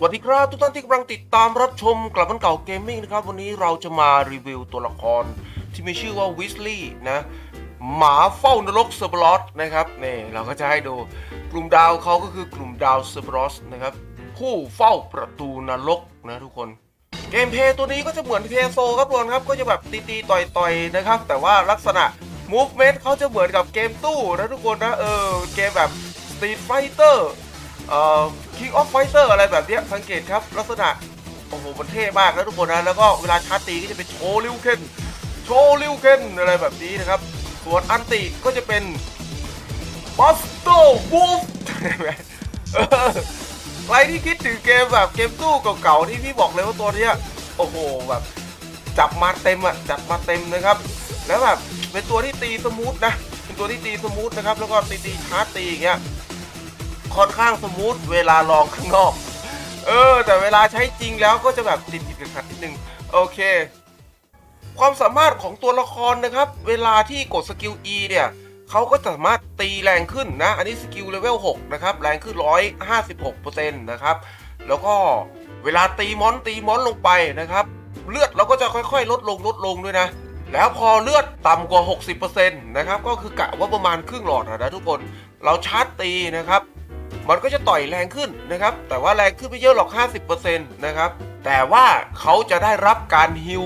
สวัสดีครับทุกท่านที่กำลังติดตามรับชมกลับมันเก่าเกมมิ่งนะครับ วันนี้เราจะมารีวิวตัวละครที่มีชื่อว่าวิสลี่นะหมาเฝ้านรกเซอร์บลอสนะครับนี่เราก็จะให้ดูกลุ่มดาวเขาก็คือกลุ่มดาวเซอร์บลอสนะครับผู้เฝ้าประตูนรกนะทุกคนเกมเพย์ตัวนี้ก็จะเหมือนเพย์โซครับทุกคนครับก็จะแบบตีๆต่อยๆนะครับ แต่ว่าลักษณะ movement เขาจะเหมือนกับเกมตู้นะทุกคนนะเออเกมแบบ Street Fighter เอ่ อ King of Fighter อะไรแบบเนี้ยสังเกตครับ ลักษณะ โอ้โห มันเท่มากนะทุกคนนะ แล้วก็เวลาชาร์จตีก็จะเป็นโชว์ลิวเคนโชว์ลิวเคนอะไรแบบนี้นะครับ ส่วนอันติก็จะเป็นบัสโตวูฟใครที่คิดถึงเกมแบบเกมตู้เก่าๆที่พี่บอกเลยว่าตัวเนี้ยโอ้โหแบบจับมาเต็มอะจับมาเต็มนะครับ แล้วแบบเป็นตัวที่ตีสมูทนะเป็นตัวที่ตีสมูทนะครับ แล้วก็ตีตีชาร์จตีอย่างเงี้ย ค่อนข้างสมูทเวลาลองข้างนอก เออ แต่เวลาใช้จริงแล้วก็จะแบบติดติดขัดนิดนึงโอเค ความสามารถของตัวละครนะครับ เวลาที่กดสกิล E เนี่ยเขาก็สามารถตีแรงขึ้นนะ อันนี้สกิลเลเวล6นะครับ แรงขึ้น 156%นะครับ แล้วก็เวลาตีมอนตีมอนลงไปนะครับ เลือดเราก็จะค่อยๆ ลดลงลดลงด้วยนะ แล้วพอเลือดต่ำกว่า 60%นะครับ ก็คือกะว่าประมาณครึ่งหลอดนะทุกคน เราชาร์จตีนะครับ มันก็จะต่อยแรงขึ้นนะครับ แต่ว่าแรงขึ้นไม่เยอะหรอก 50%นะครับ แต่ว่าเขาจะได้รับการฮิล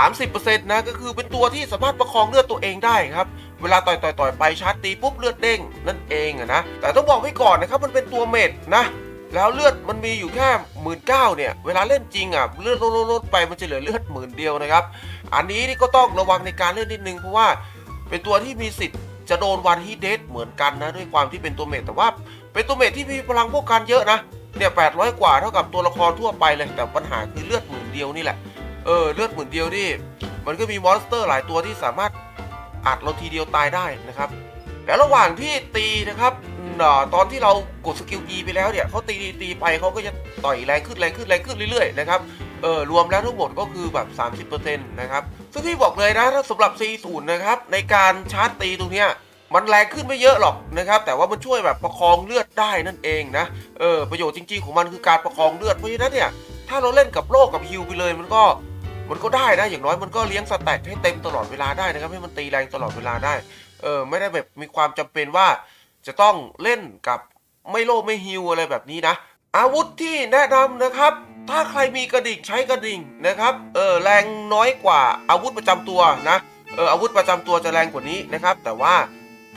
30%นะก็คือเป็นตัวที่สามารถประคองเลือดตัวเองได้ครับ เวลาต่อยต่อยต่อยไปชาร์จตีปุ๊บเลือดเด้งนั่นเองนะ แต่ต้องบอกไว้ก่อนนะครับมันเป็นตัวเม็ดนะแล้วเลือดมันมีอยู่แค่หมื่นเก้าเนี่ยเวลาเล่นจริงอะเลือดลดลดๆไปมันจะเหลือเลือดหมื่นเดียวนะครับ อันนี้นี่ก็ต้องระวังในการเล่นนิดนึงเพราะว่าเป็นตัวที่มีสิทธิ์จะโดนวันฮีเดทเหมือนกันนะด้วยความที่เป็นตัวเมดแต่ว่า เป็นตัวเมดที่มีพลังพวกกันเยอะนะ เนี่ย800กว่าเท่ากับตัวละครทั่วไปเลย แต่ปัญหาคือเลือดหมื่นเดียวนี่แหละ เออเลือดหมื่นเดียวนี่ มันก็มีมอนสเตอร์หลายตัวที่สามารถอัดเราทีเดียวตายได้นะครับ แล้วระหว่างที่ตีนะครับอ่อตอนที่เรากดสกิล E ไปแล้วเนี่ยเขาตีตีไปเขาก็จะต่อยแรงขึ้นแรงขึ้นแรงขึ้นเรื่อยๆนะครับ เออรวมแล้วทั้งหมดก็คือแบบ 30%นะครับ ซึ่งพี่บอกเลยนะถ้าสำหรับ C0 นะครับในการชาร์จตีตรงเนี้ย มันแรงขึ้นไม่เยอะหรอกนะครับ แต่ว่ามันช่วยแบบประคองเลือดได้นั่นเองนะเออประโยชน์จริงๆของมันคือการประคองเลือดเพราะฉะนั้นเนี่ยถ้าเราเล่นกับโลกกับฮิวไปเลยมันก็มันก็ได้นะอย่างน้อยมันก็เลี้ยงสแต็กให้เต็มตลอดเวลาได้นะครับให้มันตีแรงตลอดเวลาได้เออไม่ได้แบบมีความจำเป็นว่าจะต้องเล่นกับไม่โลไม่ฮิวอะไรแบบนี้นะ อาวุธที่แนะนำนะครับ ถ้าใครมีกระดิ่งใช้กระดิ่งนะครับเออแรงน้อยกว่าอาวุธประจำตัวนะเอออาวุธประจำตัวจะแรงกว่านี้นะครับ แต่ว่า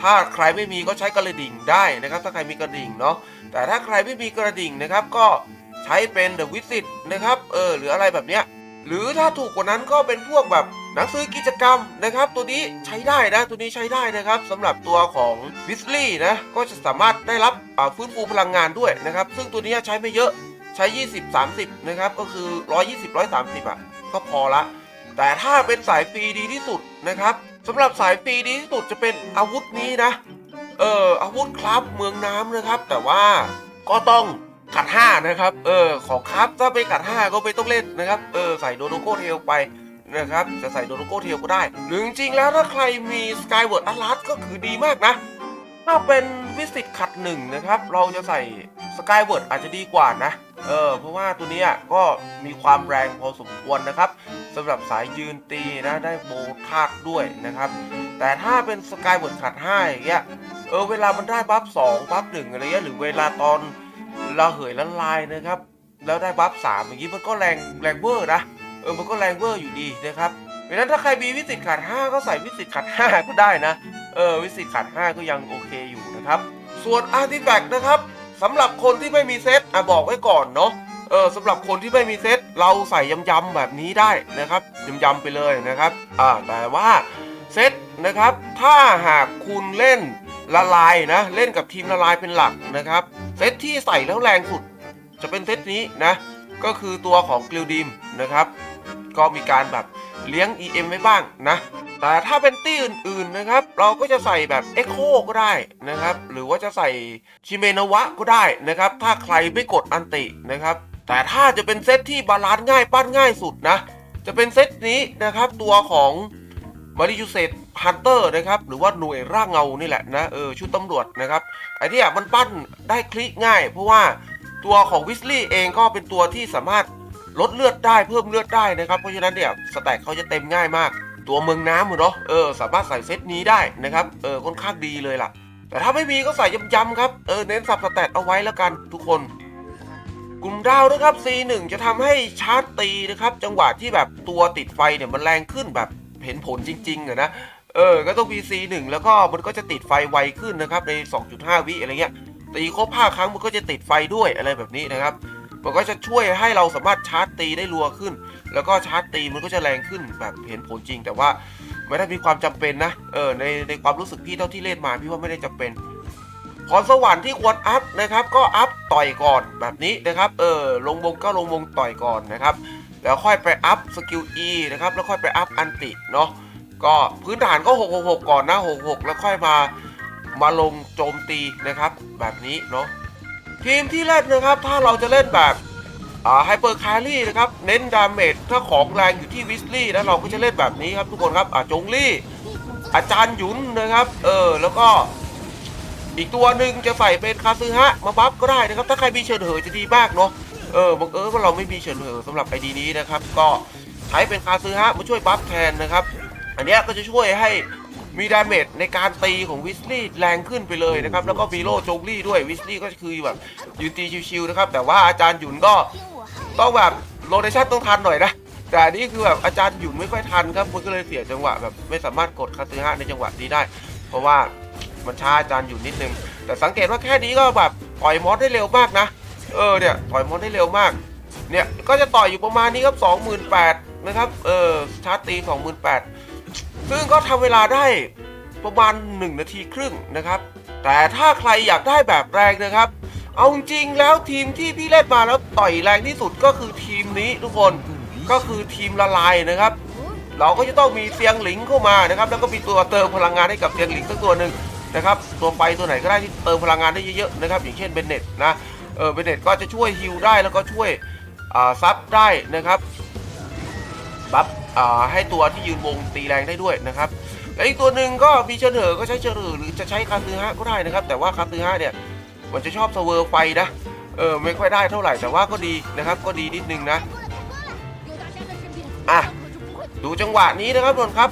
ถ้าใครไม่มีก็ใช้กระดิ่งได้นะครับ ถ้าใครมีกระดิ่งเนาะแต่ถ้าใครไม่มีกระดิ่งนะครับ ก็ใช้เป็น The Visit นะครับเออหรืออะไรแบบเนี้ยหรือถ้าถูกกว่านั้นก็เป็นพวกแบบหนังสือกิจกรรมนะครับ ตัวนี้ใช้ได้นะ ตัวนี้ใช้ได้นะครับสำหรับตัวของวิสลี่นะก็จะสามารถได้รับฟื้นฟูพลังงานด้วยนะครับ ซึ่งตัวนี้ใช้ไม่เยอะใช้ 20 30 นะครับ ก็คือ 120 130 อะ ก็พอละ แต่ถ้าเป็นสายฟรีดีที่สุดนะครับ สำหรับสายฟรีดีที่สุดจะเป็นอาวุธนี้นะ เอออาวุธครับเมืองน้ำนะครับ แต่ว่าก็ต้องขัดห้านะครับ เออของครับถ้าไปขัดห้าก็ไม่ต้องเล่นนะครับ เออใส่โดโดโกเทลไปนะครับ จะใส่โดโดโกเทลก็ได้ หรือจริงๆแล้วถ้าใครมีสกายเวิร์ดอัลลัสก็คือดีมากนะ ถ้าเป็นวิสิตขัดหนึ่งนะครับ เราจะใส่สกายเวิร์ดอาจจะดีกว่านะ เออเพราะว่าตัวนี้ก็มีความแรงพอสมควรนะครับสำหรับสายยืนตีนะได้โบธาตุด้วยนะครับ แต่ถ้าเป็นสกายเวิร์ดขัดห้าอย่างเงี้ยเออเวลามันได้บัฟสองบัฟหนึ่งอะไรเงี้ยหรือเวลาตอนเราเหยละลายนะครับ แล้วได้บัฟสามอย่างงี้มันก็แรงแรงเวอร์นะเออมันก็แรงเวอร์อยู่ดีนะครับเพราะนั้นถ้าใครมีวิสิตขัดห้าก็ใส่วิสิตขัดห้าก็ได้นะเออวิสิตขัดห้าก็ยังโอเคอยู่นะครับ ส่วนอาร์ติแฟกต์นะครับ สำหรับคนที่ไม่มีเซตอะบอกไว้ก่อนเนาะเออสำหรับคนที่ไม่มีเซตเราใส่ยำๆแบบนี้ได้นะครับยำๆไปเลยนะครับอ่าแต่ว่าเซตนะครับ ถ้าหากคุณเล่นละลายนะ เล่นกับทีมละลายเป็นหลักนะครับ เซตที่ใส่แล้วแรงสุด จะเป็นเซตนี้นะ ก็คือตัวของกลิวดิมนะครับ ก็มีการแบบ เลี้ยง EM ไว้บ้างนะ แต่ถ้าเป็นตี้อื่นๆนะครับ เราก็จะใส่แบบ Echo ก็ได้นะครับ หรือว่าจะใส่ชิเมนวะก็ได้นะครับ ถ้าใครไม่กดอันตินะครับ แต่ถ้าจะเป็นเซตที่บาลานซ์ง่ายปั้นง่ายสุดนะ จะเป็นเซตนี้นะครับตัวของมาริยูเซตฮันเตอร์นะครับ หรือว่าหน่วยร่างเงานี่แหละนะเออชุดตำรวจนะครับไอ้ที่อะมันปั้นได้คลิกง่าย เพราะว่าตัวของวิสลี่เองก็เป็นตัวที่สามารถ ลดเลือดได้เพิ่มเลือดได้นะครับ เพราะฉะนั้นเนี่ยสแต็กเขาจะเต็มง่ายมาก ตัวเมืองน้ำเนาะเออสามารถใส่เซตนี้ได้นะครับเออค่อนข้างดีเลยล่ะ แต่ถ้าไม่มีก็ใส่ยำๆครับเออเน้นสับสแตทเอาไว้แล้วกันทุกคนกลุ่มดาวนะครับ C1 จะทำให้ชาร์จตีนะครับ จังหวะที่แบบตัวติดไฟเนี่ยมันแรงขึ้นแบบเห็นผลจริงๆอะนะเออ ก็ต้องมี C1 แล้วก็มันก็จะติดไฟไวขึ้นนะครับใน 2.5 วิอะไรเงี้ยตีครบ5ครั้งมันก็จะติดไฟด้วยอะไรแบบนี้นะครับ มันก็จะช่วยให้เราสามารถชาร์จตีได้รัวขึ้น แล้วก็ชาร์จตีมันก็จะแรงขึ้นแบบเห็นผลจริง แต่ว่าไม่ได้มีความจำเป็นนะ เออในในความรู้สึกพี่เท่าที่เล่นมาพี่ว่าไม่ได้จำเป็นพรสวรรค์ที่ควรอัพนะครับ ก็อัพต่อยก่อนแบบนี้นะครับ เออลงวงก็ลงวงต่อยก่อนนะครับ แล้วค่อยไปอัพสกิล E นะครับ แล้วค่อยไปอัพอันติเนาะก็พื้นฐานก็ 666 ก่อนนะ 66 แล้วค่อยมามาลงโจมตีนะครับ แบบนี้เนาะ ทีมที่เล่นนะครับถ้าเราจะเล่นแบบไฮเปอร์คารี่นะครับเน้นดาเมจถ้าของแรงอยู่ที่วิสลี่นะเราก็จะเล่นแบบนี้ครับทุกคนครับอ่าจงลี่ อาจารย์หยุนนะครับเออแล้วก็อีกตัวหนึ่งจะใส่เป็นคาซึฮะมาบัฟก็ได้นะครับถ้าใครมีเฉินเหอจะดีมากเนาะเออบังเอิญว่าเราไม่มีเฉินเหอสำหรับไอดีนี้นะครับก็ใช้เป็นคาซึฮะมาช่วยบัฟแทนนะครับ อันนี้ก็จะช่วยให้ มีดาเมจในการตีของวิสลี่แรงขึ้นไปเลยนะครับ แล้วก็มีโล่จงลี่ด้วยวิสลี่ก็คือแบบยืนตีชิวๆนะครับ แต่ว่าอาจารย์หยุนก็ต้องแบบโรเดชั่นต้องทันหน่อยนะแต่นนี้คือแบบอาจารย์หยุนไม่ค่อยทันครับมันก็เลยเสียจังหวะแบบไม่สามารถกดคาซึฮะในจังหวะนี้ได้ เพราะว่ามันช้าอาจารย์อยู่นิดนึง แต่สังเกตว่าแค่นี้ก็แบบต่อยมอสได้เร็วมากนะ เออเนี่ยต่อยมอสได้เร็วมาก เนี่ยก็จะต่อยอยู่ประมาณนี้ครับ 28,000นะครับเออชาร์จตี 28,000 ซึ่งก็ทำเวลาได้ประมาณ 1 นาทีครึ่งนะครับ แต่ถ้าใครอยากได้แบบแรงนะครับ เอาจริงแล้วทีมที่พี่เล่นมาแล้วต่อยแรงที่สุดก็คือทีมนี้ทุกคนก็คือทีมละลายนะครับ เราก็จะต้องมีเสียงหลิงเข้ามานะครับ แล้วก็มีตัวเติมพลังงานให้กับเสียงหลิงสักตัวหนึ่งนะครับตัวไฟตัวไหนก็ได้ที่เติมพลังงานได้เยอะๆนะครับ อย่างเช่นเบนเน็ตนะเออเบนเน็ตก็จะช่วยฮิลได้แล้วก็ช่วยอ่าซับได้นะครับบัฟ ให้ตัวที่ยืนวงตีแรงได้ด้วยนะครับและอีกตัวหนึ่งก็มีเชนเหอก็ใช้เชนเหอหรือจะใช้คาตือฮะก็ได้นะครับ แต่ว่าคาตือฮะเนี่ยมันจะชอบเซเวอร์ไฟนะเออไม่ค่อยได้เท่าไหร่แต่ว่าก็ดีนะครับ ก็ดีนิดนึงนะอะดูจังหวะนี้นะครับทุกคนครับ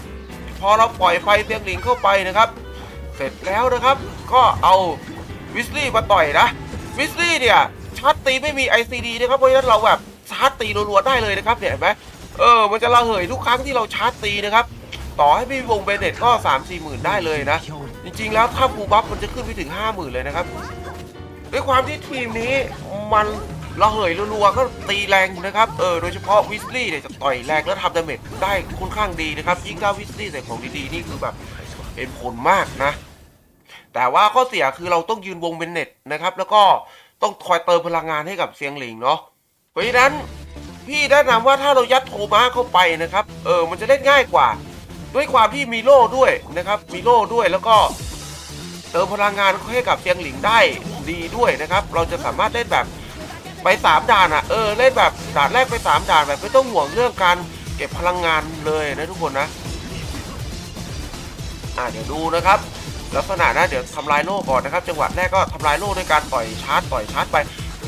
พอเราปล่อยไฟเสียงหลิงเข้าไปนะครับ เสร็จแล้วนะครับ ก็เอาวิสลี่มาต่อยนะวิสลี่เนี่ยชาร์จตีไม่มี ICD นะครับเพราะฉะนั้นเราแบบชาร์จตีรัวๆได้เลยนะครับเนี่ยเห็นไหม เออ มันจะระเหยทุกครั้งที่เราชาร์จตีนะครับ ต่อให้ไม่วงเบนเน็ตก็ 3 4หมื่นได้เลยนะ จริงๆแล้วถ้าฟูบัฟมันจะขึ้นไปถึง 5 0,000 เลยนะครับ ด้วยความที่ทีมนี้มันระเหยรัวๆ ก็ตีแรงนะครับ เออ โดยเฉพาะวิสลี่เนี่ยจะต่อยแรงแล้วทำดาเมจได้ค่อนข้างดีนะครับ ยิ่งถ้าวิสลี่ใส่ของดีๆ นี่คือแบบเป็นผลมากนะ แต่ว่าข้อเสียคือเราต้องยืนวงเป็นเน็ตนะครับ แล้วก็ต้องคอยเติมพลังงานให้กับเซียงหลิงเนาะ เพราะฉะนั้น พี่แนะนำว่าถ้าเรายัดโทมาเข้าไปนะครับ เออมันจะเล่นง่ายกว่า ด้วยความที่มีโล่ด้วยนะครับ มีโล่ด้วยแล้วก็เติมพลังงานให้กับเซียงหลิงได้ดีด้วยนะครับ เราจะสามารถเล่นแบบไปสามด่านอะ เออเล่นแบบด่านแรกไปสามด่านแบบไม่ต้องห่วงเรื่องการเก็บพลังงานเลยนะทุกคนนะ อ่าเดี๋ยวดูนะครับ ลักษณะนะเดี๋ยวทำลายโล่ก่อนนะครับ จังหวะแรกก็ทำลายโล่ด้วยการต่อยชาร์จต่อยชาร์จไป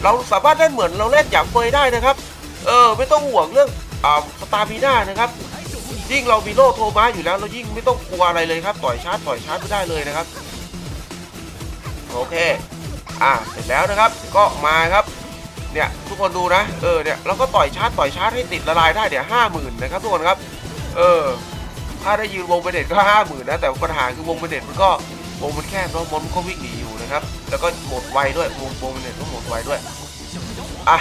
เราสามารถเล่นเหมือนเราเล่นอย่างเฟยได้นะครับ เออ ไม่ต้องห่วงเรื่องอ่าสตาร์มีน่านะครับ ยิ่งเรามีโล่โทมาอยู่แล้วเรายิ่งไม่ต้องกลัวอะไรเลยครับต่อยชาร์จต่อยชาร์จไม่ได้เลยนะครับ โอเค อ่าเสร็จแล้วนะครับ ก็มาครับเนี่ยทุกคนดูนะ เออเนี่ยเราก็ต่อยชาร์จต่อยชาร์จให้ติดละลายได้เดี๋ยวห้าหมื่นนะครับทุกคนครับ เออ ถ้าได้ยืนวงเบเน็ตก็ห้าหมื่นนะแต่ปัญหาคือวงเบเน็ตมันก็วงมันแคบเนาะมันก็วิ่งหนีอยู่นะครับ แล้วก็หมดไวด้วยวงวงเบเน็ตก็หมดไวด้วยอะ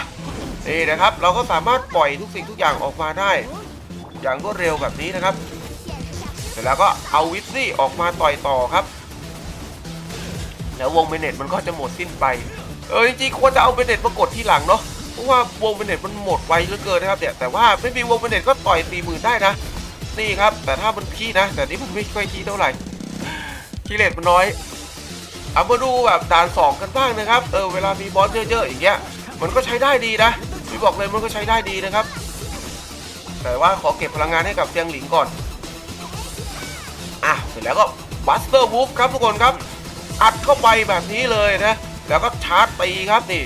นี่นะครับ เราก็สามารถปล่อยทุกสิ่งทุกอย่างออกมาได้ อย่างรวดเร็วแบบนี้นะครับ เสร็จแล้วก็เอาวิสซี่ออกมาต่อยต่อครับ แล้ววงเบเน็ตมันก็จะหมดสิ้นไป เออจริงๆควรจะเอาเบเน็ตมากดที่หลังเนาะเพราะว่าวงเบเน็ตมันหมดไวเหลือเกินนะครับเนี่ยแต่ว่าไม่มีวงเบเน็ตก็ต่อยสี่หมื่นได้นะนี่ครับ แต่ถ้ามันขี้นะ แต่นี่มันไม่ค่อยขี้เท่าไหร่ขี้เลทมันน้อยเอามาดูแบบด่านสองกันบ้างนะครับ เออ เวลามีบอสเยอะ ๆ อย่างเงี้ย มันก็ใช้ได้ดีนะ พี่บอกเลยมันก็ใช้ได้ดีนะครับ แต่ว่าขอเก็บพลังงานให้กับเซียงหลิงก่อน อะ เสร็จแล้วก็บัสเตอร์วูฟครับทุกคนครับ อัดเข้าไปแบบนี้เลยนะ แล้วก็ชาร์จตีครับนี่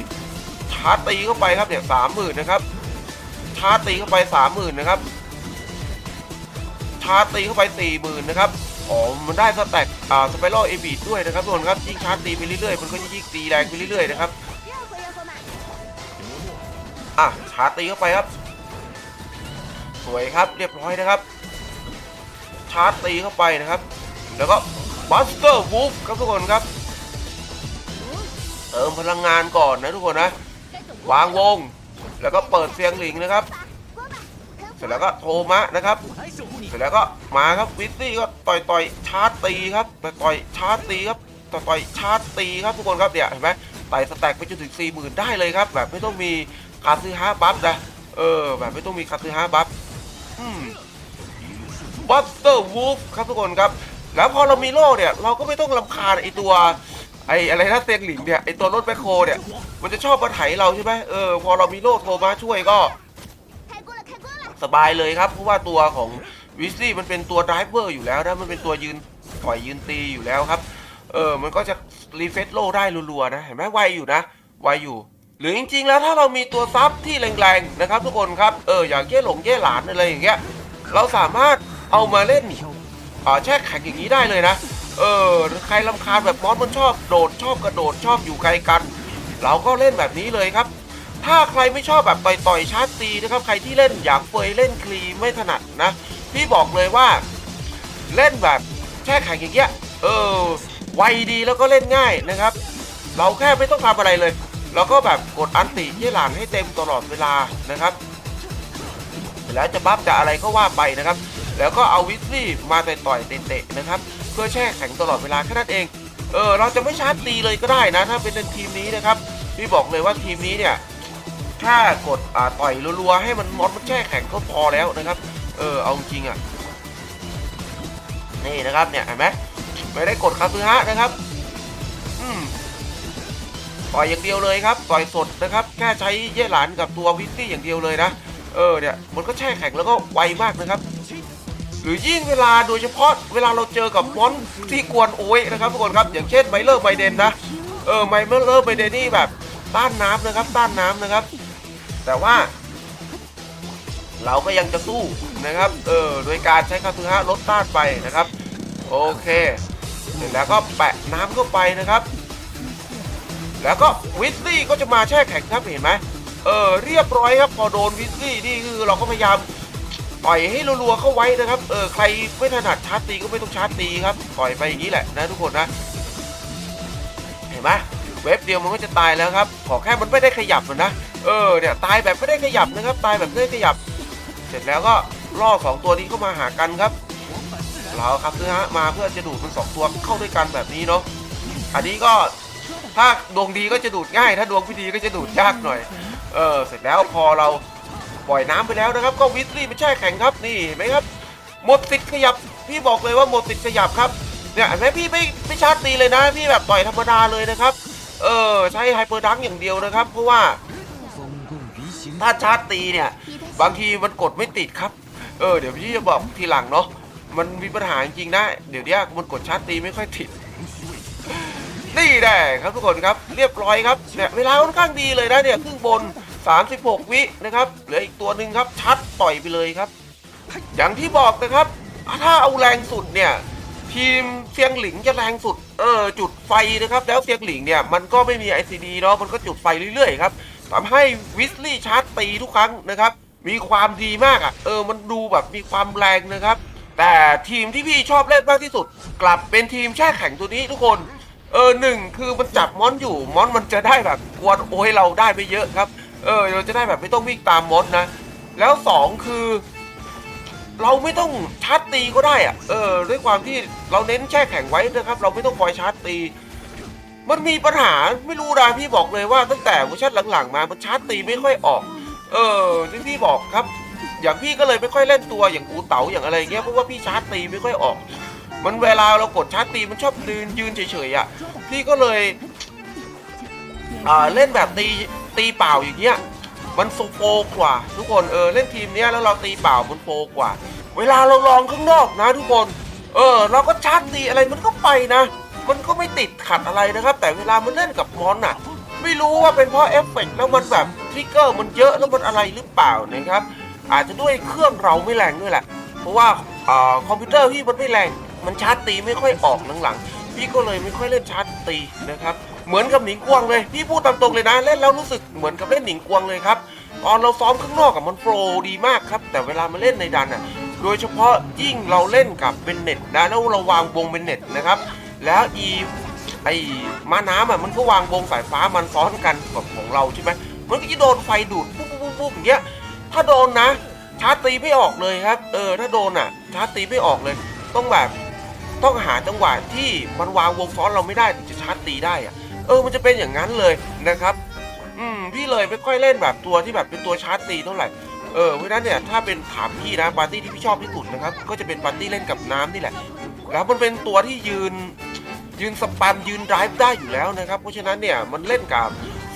ชาร์จตีเข้าไปครับเนี่ยสามหมื่นนะครับ ชาร์จตีเข้าไปสามหมื่นนะครับ ชาร์จตีเข้าไปสี่หมื่นนะครับอ๋อมันได้สแต็กอ่าสไปรัลเอบีดด้วยนะครับทุกคนครับ ยิ่งชาร์จตีไปเรื่อยๆ มันก็ยิ่งตีแรงไปเรื่อยๆนะครับ อะชาร์ตีเข้าไปครับ สวยครับเรียบร้อยนะครับ ชาร์ตีเข้าไปนะครับ แล้วก็บัสเตอร์วูฟครับทุกคนครับ เติมพลังงานก่อนนะทุกคนนะ วางวง แล้วก็เปิดเสียงหลิงนะครับ เสร็จแล้วก็โทมะนะครับ เสร็จแล้วก็มาครับวิตตี้ก็ต่อยต่อยชาร์ตีครับต่อยต่อยชาร์ตีครับต่อยต่อยชาร์ตีครับทุกคนครับเนี่ยเห็นไหมไต่สแต็กไปจนถึง 4 0,000 ได้เลยครับ แบบไม่ต้องมี คาซื้อฮาบัฟนะเออ แบบไม่ต้องมีคาซื้อฮาบัฟอืมบัสเตอร์วูฟครับทุกคนครับ แล้วพอเรามีโล่เนี่ย เราก็ไม่ต้องลำคาญไอตัว ไออะไรนะเซียงหลิงเนี่ยไอตัวรถแบคโคเนี่ย มันจะชอบมาไถเราใช่ไหมเออพอเรามีโล่โทรมาช่วยก็สบายเลยครับเพราะว่าตัวของวิสลี่มันเป็นตัวไดรเวอร์อยู่แล้วนะมันเป็นตัวยืนปล่อยยืนตีอยู่แล้วครับ เออมันก็จะรีเฟซโลได้รัวๆนะ เห็นไหมไวอยู่นะ ไวอยู่ หรือจริง ๆ แล้วถ้าเรามีตัวซับที่แรงๆนะครับ ทุกคนครับเอออย่างเย่หลงเย่หลานอะไรอย่างเงี้ยเราสามารถเอามาเล่นอ่าแช่แข็งอย่างนี้ได้เลยนะ เออใครลำคาญแบบมอสมันชอบโดดชอบกระโดดชอบอยู่ไกลกัน เราก็เล่นแบบนี้เลยครับ ถ้าใครไม่ชอบแบบต่อยๆชาร์จตีนะครับใครที่เล่นอยากเฟยเล่นคลีไม่ถนัดนะพี่บอกเลยว่าเล่นแบบแช่แข็งอย่างเงี้ยเออไวดีแล้วก็เล่นง่ายนะครับ เราแค่ไม่ต้องทำอะไรเลย เราก็แบบกดอันติยี่หลานให้เต็มตลอดเวลานะครับ แล้วจะบัฟจะอะไรก็ว่าไปนะครับ แล้วก็เอาวิสลี่มาต่อยๆเตะๆนะครับ เพื่อแช่แข็งตลอดเวลาแค่นั้นเองเออเราจะไม่ชาร์จตีเลยก็ได้นะ ถ้าเป็นทีมนี้นะครับพี่บอกเลยว่าทีมนี้เนี่ยแค่กดอ่าต่อยรัวๆให้มันมอสมันแช่แข็งก็พอแล้วนะครับ เออเอาจริงอะนี่นะครับเนี่ยเห็นไหมไม่ได้กดคาซึฮะนะครับ อืม ต่อยอย่างเดียวเลยครับต่อยสดนะครับแค่ใช้เย่หลานกับตัววิสซี่อย่างเดียวเลยนะเออเนี่ยมันก็แช่แข็งแล้วก็ไวมากนะครับ หรือยิ่งเวลาโดยเฉพาะเวลาเราเจอกับมอนที่กวนโอ้ยนะครับทุกคนครับอย่างเช่นไมเลอร์ไบเดนนะเออไมเลอร์ไบเดนนี่แบบต้านน้ำนะครับต้านน้ำนะครับ แต่ว่า เราก็ยังจะสู้นะครับเออโดยการใช้คาซึฮะลดต้านไปนะครับ โอเคเสร็จแล้วก็แปะน้ำเข้าไปนะครับ แล้วก็วิสลี่ก็จะมาแช่แข็งครับเห็นไหมเออเรียบร้อยครับพอโดนวิสลี่นี่คือเราก็พยายามต่อยให้รัวๆเข้าไว้นะครับเออใครไม่ถนัดชาร์จตีก็ไม่ต้องชาร์จตีครับต่อยไปอย่างนี้แหละนะทุกคนนะ เห็นไหมเว็บเดียวมันก็จะตายแล้วครับขอแค่มันไม่ได้ขยับนะเออเนี่ยตายแบบไม่ได้ขยับนะครับตายแบบไม่ได้ขยับ เสร็จแล้วก็ล่อสองตัวนี้เข้ามาหากันครับเราครับนะฮะมาเพื่อจะดูดมันสองตัวเข้าด้วยกันแบบนี้เนาะอันนี้ก็ ถ้าดวงดีก็จะดูดง่าย ถ้าดวงไม่ดีก็จะดูดยากหน่อย เออ เสร็จแล้วพอเราปล่อยน้ำไปแล้วนะครับ ก็วิสลี่มันแช่แข็งครับนี่เห็นไหมครับ หมดสิทธิ์ขยับ พี่บอกเลยว่าหมดสิทธิ์ขยับครับเนี่ยเห็นไหมพี่ไม่ไม่ชาร์จตีเลยนะ พี่แบบต่อยธรรมดาเลยนะครับ เออ ใช้ไฮเปอร์ดังอย่างเดียวนะครับ เพราะว่าถ้าชาร์จตีเนี่ย บางทีมันกดไม่ติดครับ เออ เดี๋ยวพี่จะบอกทีหลังเนาะมันมีปัญหาจริงๆนะ เดี๋ยวเนี้ยมันกดชาร์จตีไม่ค่อยติด นี่แน่ครับทุกคนครับเรียบร้อยครับเนี่ยเวลาค่อนข้างดีเลยนะเนี่ยครึ่งบน 36 วินะครับเหลืออีกตัวหนึ่งครับชัดต่อยไปเลยครับ อย่างที่บอกนะครับ ถ้าเอาแรงสุดเนี่ยทีมเซียงหลิงจะแรงสุดเออจุดไฟนะครับ แล้วเซียงหลิงเนี่ยมันก็ไม่มี ICD เนาะมันก็จุดไฟเรื่อยๆครับทำให้วิสลี่ชาร์จตีทุกครั้งนะครับ มีความดีมากอะ่ะ เออมันดูแบบมีความแรงนะครับ แต่ทีมที่พี่ชอบเล่นมากที่สุด กลับเป็นทีมแช่แข็งตัวนี้ทุกคน เออหนึ่งคือมันจับมอนอยู่มอนมันจะได้แบบกวนโอ้ยเราได้ไม่เยอะครับ เออเราจะได้แบบไม่ต้องวิ่งตามมอนนะ แล้วสองคือ เราไม่ต้องชาร์จตีก็ได้อะเออ ด้วยความที่เราเน้นแช่แข็งไว้นะครับ เราไม่ต้องคอยชาร์จตี มันมีปัญหาไม่รู้นะพี่บอกเลยว่าตั้งแต่เวอร์ชันหลังๆ มามันชาร์จตีไม่ค่อยออก เออที่พี่บอกครับ อย่างพี่ก็เลยไม่ค่อยเล่นตัวอย่างกูเต๋าอย่างอะไรเงี้ยเพราะว่าพี่ชาร์จตีไม่ค่อยออก มันเวลาเรากดชาร์จตีมันชอบยืนยืนเฉยๆอะพี่ก็เลยอ่าเล่นแบบตีตีเปล่าอย่างเงี้ยมันโฟกว่า ทุกคนเออเล่นทีมเนี้ยแล้วเราตีเปล่ามันโฟกว่า เวลาเราลองข้างนอกนะ ทุกคน เออ เราก็ชาร์จตีอะไรมันก็ไปนะ มันก็ไม่ติดขัดอะไรนะครับ แต่เวลามันเล่นกับมอนอะ ไม่รู้ว่าเป็นเพราะเอฟเฟกต์แล้วมันแบบทริกเกอร์มันเยอะแล้วมันอะไรหรือเปล่านะครับ อาจจะด้วยเครื่องเราไม่แรงด้วยแหละ เพราะว่าอคอมพิวเตอร์พี่มันไม่แรง มันชาร์จตีไม่ค่อยออกหลังๆพี่ก็เลยไม่ค่อยเล่นชาร์จตีนะครับเหมือนกับหนิงกวงเลยพี่พูดตามตรงเลยนะเล่นแล้วรู้สึกเหมือนกับเล่นหนิงกวงเลยครับตอนเราซ้อมข้างนอกกับมันโปรดีมากครับแต่เวลามาเล่นในดันอะโดยเฉพาะยิ่งเราเล่นกับเป็นเน็ตนะแล้วเราวางวงเป็นเน็ตนะครับแล้วอีไอม้าน้ำอะมันก็วางวงสายฟ้ามันซ้อนกันกับของเราใช่ไหมมันก็จะโดนไฟดูดปุ๊บปุ๊บปุ๊บปุ๊บอย่างเงี้ยถ้าโดนนะชาร์จตีไม่ออกเลยครับ เออถ้าโดนอะชาร์จตีไม่ออกเลย ต้องแบบ ต้องหาจังหวะที่มันวางวงซ้อนเราไม่ได้ถึงจะชาร์จตีได้อะเออมันจะเป็นอย่างนั้นเลยนะครับ อืมพี่เลยไม่ค่อยเล่นแบบตัวที่แบบเป็นตัวชาร์จตีเท่าไหร่เออเพราะฉะนั้นเนี่ยถ้าเป็นถามพี่นะปาร์ตี้ที่พี่ชอบที่สุดนะครับก็จะเป็นปาร์ตี้เล่นกับน้ำนี่แหละ แล้วมันเป็นตัวที่ยืนยืนสแปมยืนไดฟ์ได้อยู่แล้วนะครับ เพราะฉะนั้นเนี่ยมันเล่นกับ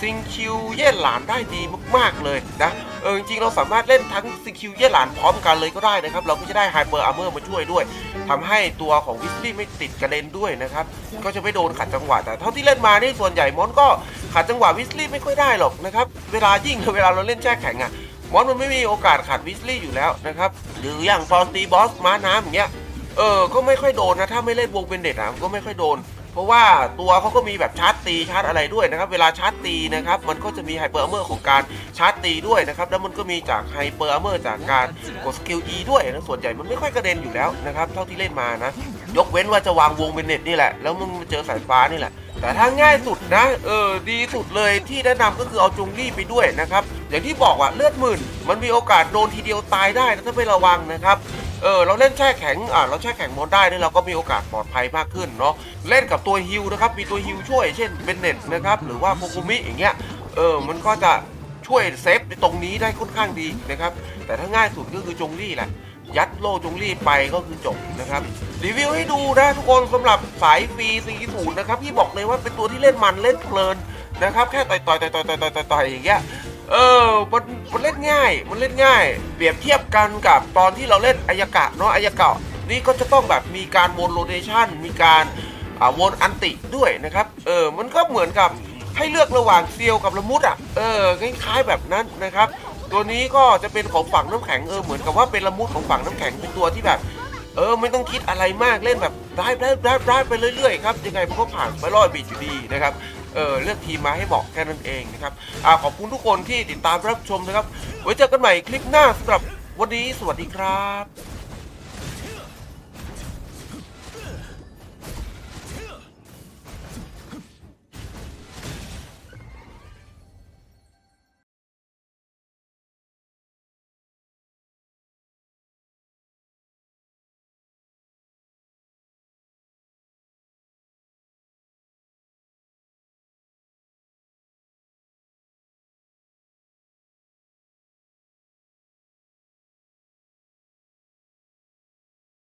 ซิงคิวเย่หลานได้ดีมากๆเลยนะเออจริงๆเราสามารถเล่นทั้งซิงคิวเย่หลานพร้อมกันเลยก็ได้นะครับ เราก็จะได้ไฮเปอร์อาร์เมอร์มาช่วยด้วยทำให้ตัวของวิสลี่ไม่ติดกระเด็นด้วยนะครับ ก็จะไม่โดนขัดจังหวะ แต่เท่าที่เล่นมานี่ส่วนใหญ่มอนก็ขัดจังหวะวิสลี่ไม่ค่อยได้หรอกนะครับ เวลายิ่งเวลาเราเล่นแช่แข็งอะมอนมันไม่มีโอกาสขัดวิสลี่อยู่แล้วนะครับ หรืออย่างตอนตีบอสม้าน้ำอย่างเงี้ย เออ ก็ไม่ค่อยโดนนะ ถ้าไม่เล่นวงเป็นเด็ดอะก็ไม่ค่อยโดน เพราะว่าตัวเขาก็มีแบบชาร์จตีชาร์จอะไรด้วยนะครับ เวลาชาร์จตีนะครับ มันก็จะมีไฮเปอร์อเมอร์ของการชาร์จตีด้วยนะครับ แล้วมันก็มีจากไฮเปอร์อเมอร์จากการกดสกิล E ด้วยนะส่วนใหญ่มันไม่ค่อยกระเด็นอยู่แล้วนะครับ เท่าที่เล่นมานะ ยกเว้นว่าจะวางวงเป็นเน็ตนี่แหละ แล้วมึงมาเจอสายฟ้านี่แหละ แต่ถ้าง่ายสุดนะ เออ ดีสุดเลยที่แนะนำก็คือเอาจงลี่ไปด้วยนะครับ อย่างที่บอกว่าเลือดหมื่น มันมีโอกาสโดนทีเดียวตายได้นะถ้าไม่ระวังนะครับ เออเราเล่นแช่แข็งอ่าเราแช่แข็งมอนได้เนี่ยเราก็มีโอกาสปลอดภัยมากขึ้นเนาะเล่นกับตัวฮิวนะครับมีตัวฮิวช่วยเช่นเบนเน็ตนะครับหรือว่าโคกุมิอย่างเงี้ยเออมันก็จะช่วยเซฟในตรงนี้ได้ค่อนข้างดีนะครับแต่ถ้าง่ายสุดก็คือจงรี่แหละยัดโลจงรีบไปก็คือจบนะครับ รีวิวให้ดูนะทุกคนสำหรับสายฟรีสีศูนย์นะครับพี่บอกเลยว่าเป็นตัวที่เล่นมันเล่นเพลินนะครับ แค่ต่อยต่อยต่อยต่อยต่อยต่อยอย่างเงี้ย เออมันมันเล่นง่าย มันเล่นง่าย เปรียบเทียบกันกับตอนที่เราเล่นอายากะเนาะอายากะนี่ก็จะต้องแบบมีการวนโรเทชันมีการวนอันติด้วยนะครับ เออ มันก็เหมือนกับให้เลือกระหว่างเซียวกับละมุดอะ เออ คล้ายๆแบบนั้นนะครับ ตัวนี้ก็จะเป็นของฝั่งน้ำแข็ง เออ เหมือนกับว่าเป็นละมุดของฝั่งน้ำแข็ง เป็นตัวที่แบบ เออ ไม่ต้องคิดอะไรมาก เล่นแบบได้ได้ได้ได้ไปเรื่อยๆครับ ยังไงมันก็ผ่านไปรอดบีดอยู่ดีนะครับ เออเลือกทีมมาให้เหมาะแค่นั้นเองนะครับอ่าขอบคุณทุกคนที่ติดตามรับชมนะครับ ไว้เจอกันใหม่คลิปหน้าสำหรับวันนี้สวัสดีครับ